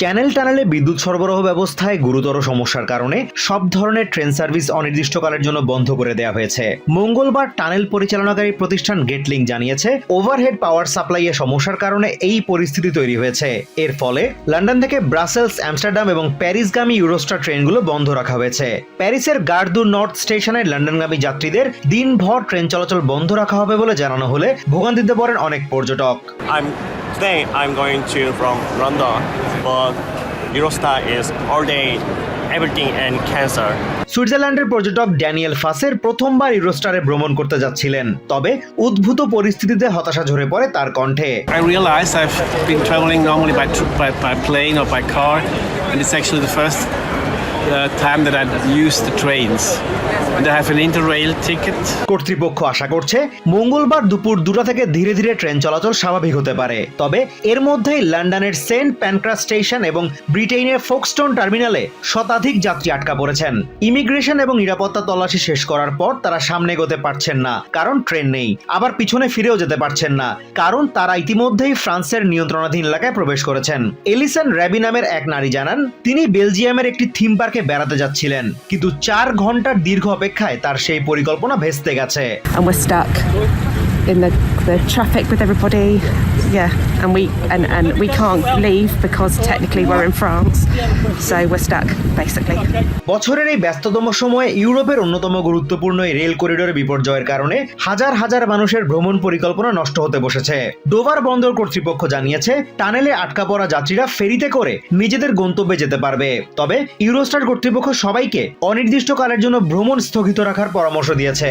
Channel টানেলে বিদ্যুৎ সরবরাহ ব্যবস্থায় গুরুতর সমস্যার কারণে সব ধরনের ট্রেন সার্ভিস অনির্দিষ্টকালের জন্য বন্ধ করে দেওয়া হয়েছে। মঙ্গলবার টানেল পরিচালনাকারী প্রতিষ্ঠান গেটলিং জানিয়েছে ওভারহেড পাওয়ার সাপ্লাইয়ে সমস্যার কারণে এই পরিস্থিতি তৈরি হয়েছে। এর ফলে লন্ডন থেকে ব্রাসেলস অ্যামস্টারডাম এবং প্যারিসগামী ইউরোস্টার ট্রেনগুলো বন্ধ রাখা হয়েছে। প্যারিসের গার্দু নর্থ স্টেশনে লন্ডনগামী যাত্রীদের দিনভর ট্রেন চলাচল বন্ধ রাখা হবে বলে জানানো হলে ভোগান্তিতে পড়েন অনেক পর্যটক। Today I'm going to from London, but Eurostar is all day everything and cancer. সুইজারল্যান্ডের পর্যটক ড্যানিয়েল ফাসের প্রথমবার ইউরোস্টারে ভ্রমণ করতে যাচ্ছিলেন তবে উদ্ভূত পরিস্থিতিতে হতাশা ঝরে পড়ে তার কণ্ঠে I realize I've been traveling normally by, by, by plane or by car, and it's actually the first uh, time that the trains. And I have an Interrail ticket. কর্তৃপক্ষ আশা করছে, মঙ্গলবার দুপুর দুটা থেকে ধীরে ধীরে ট্রেন চলাচল স্বাভাবিক হতে পারে তবে এর মধ্যেই লন্ডনের সেন্ট প্যানক্রাস স্টেশন এবং ব্রিটেনের ফোকস্টোন টার্মিনালে শতাধিক যাত্রী আটকা পড়েছেন ইমিগ্রেশন এবং নিরাপত্তা তল্লাশি শেষ করার পর তারা সামনে এগোতে পারছেন না, কারণ ট্রেন নেই আবার পিছনে ফিরেও যেতে পারছেন না, কারণ তারা ইতিমধ্যেই ফ্রান্সের নিয়ন্ত্রণাধীন এলাকায় প্রবেশ করেছেন এলিসন র্যাবি নামের এক নারী জানান, তিনি বেলজিয়ামের একটি থিম পার্কে বেড়াতে যাচ্ছিলেন। কিন্তু চার ঘণ্টার দীর্ঘ অপেক্ষায় তার সেই পরিকল্পনা ভেস্তে গেছে। Yeah, and we and, and we can't leave because technically we're in France, so we're stuck basically. বছরের এই ব্যস্ততম সময়ে ইউরোপের অন্যতম গুরুত্বপূর্ণ এই রেল করিডোরে বিপর্যয়ের কারণে হাজার হাজার মানুষের ভ্রমণ পরিকল্পনা নষ্ট হতে বসেছে। ডোভার বন্দর কর্তৃপক্ষ জানিয়েছে টানেলে আটকা পড়া যাত্রীরা ফেরিতে করে নিজেদের গন্তব্যে যেতে পারবে। তবে ইউরোস্টার কর্তৃপক্ষ সবাইকে অনির্দিষ্টকালের জন্য ভ্রমণ স্থগিত রাখার পরামর্শ দিয়েছে।